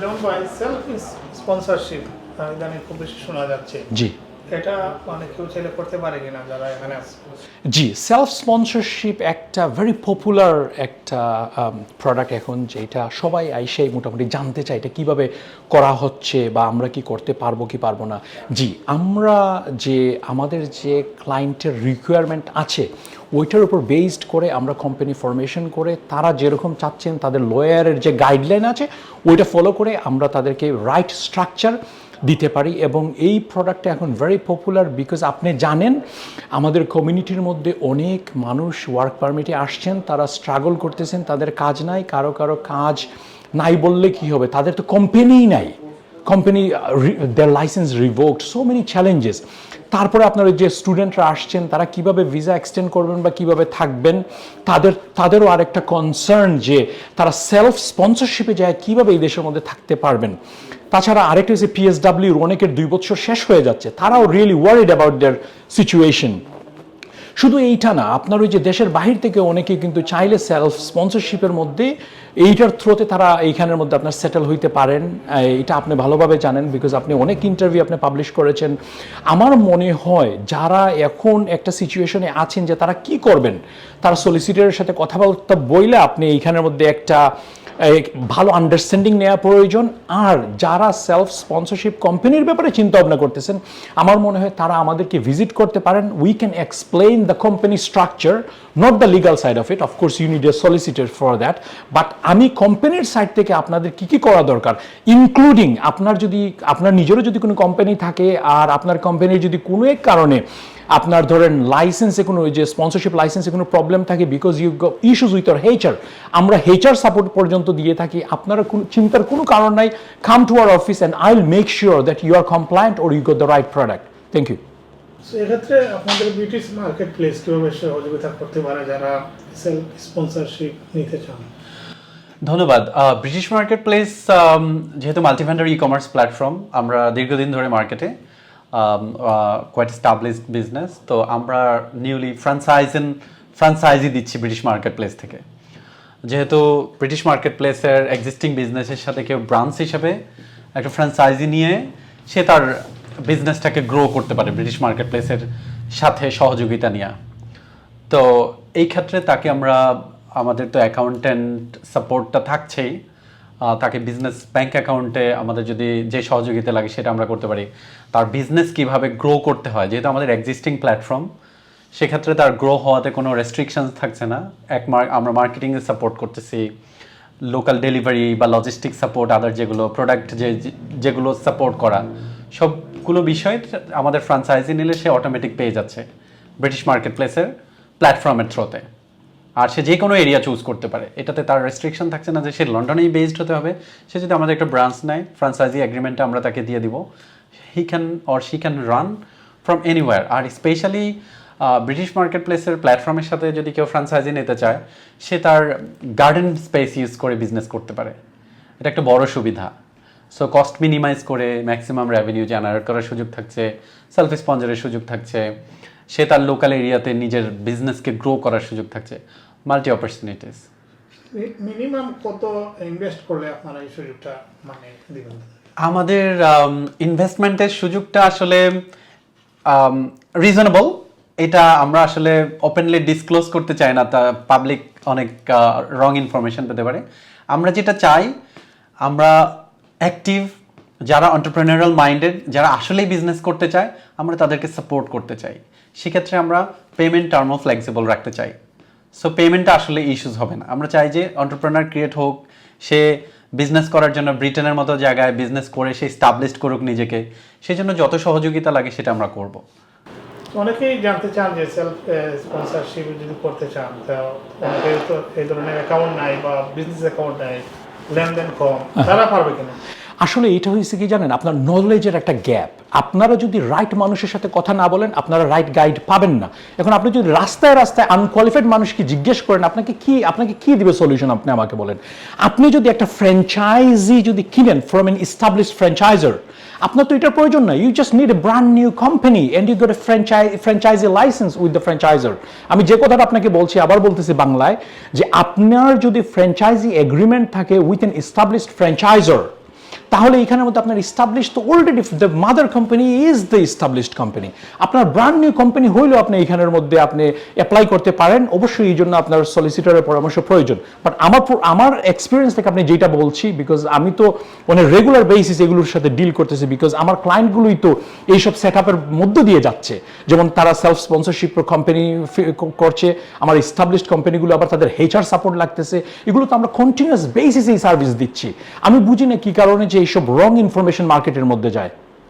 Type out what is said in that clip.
যেমন by self sponsorship ইদানিং খুব বেশি শোনা যাচ্ছে জি। মানে জি সেলফ স্পন্সরশিপ একটা ভেরি পপুলার একটা প্রোডাক্ট এখন যেটা সবাই আইসেই মোটামুটি জানতে চায় এটা কীভাবে করা হচ্ছে বা আমরা কি করতে পারব কি পারব না। জি, আমরা যে আমাদের যে ক্লায়েন্টের রিকোয়ারমেন্ট আছে, ওইটার উপর বেসড করে আমরা কোম্পানি ফরমেশন করে তারা যেরকম চাচ্ছেন তাদের লয়ারের যে গাইডলাইন আছে, ওইটা ফলো করে আমরা তাদেরকে রাইট স্ট্রাকচার দিতে পারি এবং এই প্রোডাক্টটা এখন ভেরি পপুলার বিকজ আপনি জানেন, আমাদের কমিউনিটির মধ্যে অনেক মানুষ ওয়ার্ক পারমিটে আসছেন, তারা স্ট্রাগল করতেছেন, তাদের কাজ নাই, কারও কারও কাজ নাই বললে কি হবে? তাদের তো কোম্পানিই নাই। Company their licence revoked so many challenges তারপরে আপনার যে স্টুডেন্টরা আসছেন, তারা কীভাবে ভিসা এক্সটেন্ড করবেন বা কীভাবে থাকবেন, তাদের, তাদেরও আরেকটা কনসার্ন যে তারা সেলফ স্পন্সরশিপে যায়, কীভাবে এই দেশের মধ্যে থাকতে পারবেন। তাছাড়া আরেকটা হচ্ছে পিএসডাব্লিউর অনেকের দুই বছর শেষ হয়ে যাচ্ছে। তারাও really worried about their situation শুধু এইটা না, আপনার ওই যে দেশের বাহির থেকে অনেকে কিন্তু চাইলে সেলফ স্পন্সরশিপের মধ্যে এইটার থ্রোতে তারা এইখানের মধ্যে আপনার সেটেল হইতে পারেন। এটা আপনি ভালোভাবে জানেন বিকজ আপনি অনেক ইন্টারভিউ আপনি পাবলিশ করেছেন। আমার মনে হয় যারা এখন একটা সিচুয়েশনে আছেন যে তারা কি করবেন, তারা সলিসিটারের সাথে কথাবার্তা বইলে আপনি এইখানের মধ্যে একটা ভালো আন্ডারস্ট্যান্ডিং নেওয়া প্রয়োজন। আর যারা সেলফ স্পন্সরশিপ কোম্পানির ব্যাপারে চিন্তা ভাবনা করতেছেন, আমার মনে হয় তারা আমাদেরকে ভিজিট করতে পারেন। We can explain the company structure not the legal side of it of course you need a solicitor for that but আমি কোম্পানির সাইড থেকে আপনাদের কি কি করা দরকার ইনক্লুডিং আপনার যদি, আপনার নিজেরও যদি কোনো কোম্পানি থাকে আর আপনার কোম্পানির যদি কোনো এক কারণে আপনার ধরেন লাইসেন্সে কোনো যে স্পন্সরশিপ লাইসেন্সে কোনো প্রবলেম থাকে বিকজ ইউ ইস্যুজ উইথ আর হেচার আমরা হেচার সাপোর্ট পর্যন্ত দিয়ে থাকি, আপনারা কোনো চিন্তার কোনো কারণ নাই come to our office and I will make sure that you are compliant or you got the right product thank you এক্ষেত্রে আপনাদের ব্রিটিশ মার্কেট প্লেস কীভাবে সহযোগিতা করতে পারে যারা স্পন্সরশিপ নিতে চান? ধন্যবাদ। ব্রিটিশ মার্কেট প্লেস যেহেতু মাল্টিভেন্ডার ই কমার্স প্ল্যাটফর্ম আমরা দীর্ঘদিন ধরে মার্কেটে কোয়াইট স্টাবলিশড বিজনেস তো আমরা নিউলি ফ্রাঞ্চাইজেন ফ্রাঞ্চাইজি দিচ্ছি ব্রিটিশ মার্কেট প্লেস থেকে। যেহেতু ব্রিটিশ মার্কেট প্লেসের এক্সিস্টিং বিজনেসের সাথে কেউ ব্রাঞ্চ হিসেবে একটা ফ্রান্সাইজি নিয়ে, সে তার বিজনেসটাকে গ্রো করতে পারে ব্রিটিশ মার্কেট প্লেসের সাথে সহযোগিতা নিয়ে। তো এই ক্ষেত্রে তাকে আমরা আমাদের তো অ্যাকাউন্টেন্ট সাপোর্টটা থাকছেই। তাকে বিজনেস ব্যাংক অ্যাকাউন্টে আমাদের যদি যে সহযোগিতা লাগে সেটা আমরা করতে পারি। তার বিজনেস কীভাবে গ্রো করতে হয়, যেহেতু আমাদের এক্সিস্টিং প্ল্যাটফর্ম সেক্ষেত্রে তার গ্রো হওয়াতে কোনো রেস্ট্রিকশনস থাকছে না। এক মার- আমরা মার্কেটিংয়ে সাপোর্ট করতেছি লোকাল ডেলিভারি বা লজিস্টিক সাপোর্ট আদার যেগুলো প্রোডাক্ট যে- যেগুলো সাপোর্ট করা, সবগুলো বিষয় আমাদের ফ্রাঞ্চাইজি নিলে সে অটোমেটিক পেয়ে যাচ্ছে। ব্রিটিশ মার্কেট প্লেসের প্ল্যাটফর্মের থ্রোতে আর সে যে কোনো এরিয়া চুজ করতে পারে। এটাতে তার রেস্ট্রিকশন থাকছে না যে সে লন্ডনেই বেসড হতে হবে। সে যদি আমাদের একটা ব্রাঞ্চ নেয় ফ্রাঞ্চাইজি এগ্রিমেন্টটা আমরা তাকে দিয়ে দিব। He can or she can run from anywhere R specially British market প্লেসের প্ল্যাটফর্মের সাথে যদি কেউ ফ্রাঞ্চাইজি নিতে চায়, সে তার গার্ডেন স্পেস ইউজ করে বিজনেস করতে পারে। এটা একটা বড় সুবিধা। সো কস্ট মিনিমাইজ করে ম্যাক্সিমাম রেভিনিউ জেনারেট করার সুযোগ থাকছে সেলফ স্পন্সরের সুযোগ থাকছে। সে তার লোকাল এরিয়াতে নিজের বিজনেসকে গ্রো করার সুযোগ থাকছে। মাল্টি অপরচুনিটিস মিনিমাম কত ইনভেস্ট করলে আপনারা এই সুযোগটা মানে দিবেন? আমাদের ইনভেস্টমেন্টের সুযোগটা আসলে রিজনেবল এটা আমরা আসলে ওপেনলি ডিসক্লোজ করতে চাই না তা পাবলিক অনেক রং ইনফরমেশন পেতে পারে। আমরা যেটা চাই আমরা অ্যাক্টিভ যারা অন্টারপ্রেনারাল মাইন্ডেড যারা আসলেই বিজনেস করতে চায় আমরা তাদেরকে সাপোর্ট করতে চাই। সেক্ষেত্রে আমরা পেমেন্ট টার্মও ফ্লেক্সিবল রাখতে চাই। সো পেমেন্টটা আসলে ইস্যুস হবে না। আমরা চাই যে অন্টারপ্রেনার ক্রিয়েট হোক সে বিজনেস করার জন্য ব্রিটেনের মতো জায়গায় বিজনেস করে সে স্টাবলিশড করুক নিজেকে। সেই জন্য যত সহযোগিতা লাগে সেটা আমরা করব। অনেকেই জানতে চান যে সেলফ স্পন্সরশিপ যদি করতে চান তো এই ধরনের অ্যাকাউন্ট নাই বা বিজনেস অ্যাকাউন্ট নাই লেনদেন কম তারা পারবে কিনা? আসলে এটা হয়েছে কি জানেন? আপনার নলেজের একটা গ্যাপ আপনারা যদি রাইট মানুষের সাথে কথা না বলেন, আপনারা রাইট গাইড পাবেন না। এখন আপনি যদি রাস্তায় রাস্তায় আনকোয়ালিফাইড মানুষকে জিজ্ঞেস করেন, আপনাকে কি আপনাকে কি দিবে সলিউশন আপনি আমাকে বলেন? আপনি যদি একটা ফ্র্যাঞ্চাইজি যদি কিনেন ফ্রম এন ইস্টাবলিশ ফ্র্যাঞ্চাইজার আপনার তো এটার প্রয়োজন নাই। You just need a brand new company and you get a franchise franchisee licence with the franchisor আমি যে কথাটা আপনাকে বলছি, আবার বলতেছি বাংলায় যে আপনার যদি ফ্র্যাঞ্চাইজি এগ্রিমেন্ট থাকে উইথ এন ইস্টাবলিশড ফ্র্যাঞ্চাইজার তাহলে এখানের মধ্যে আপনার ইস্টাবলিশ তো already the mother company is the established company আপনার ব্র্যান্ড নিউ কোম্পানি হইলেও আপনি এখানের মধ্যে আপনি অ্যাপ্লাই করতে পারেন। অবশ্যই এই জন্য আপনার সলিসিটরের পরামর্শ প্রয়োজন। বাট আমার আমার এক্সপিরিয়েন্স থেকে আপনি যেটা বলছি বিকজ আমি তো মানে রেগুলার বেসিস এগুলোর সাথে ডিল করতেছি বিকজ আমার ক্লায়েন্টগুলোই তো এইসব সেট আপের মধ্য দিয়ে যাচ্ছে। যেমন তারা সেলফ স্পন্সরশিপ কোম্পানি করছে, আমার ইস্টাবলিশড কোম্পানিগুলো আবার তাদের হেচার সাপোর্ট লাগতেছে। এগুলো তো আমরা কন্টিনিউয়াস বেসিসে সার্ভিস দিচ্ছি। আমি বুঝি না কি কারণে যে এইসব রং ইনফরমেশন মার্কেটের মধ্যে যায়।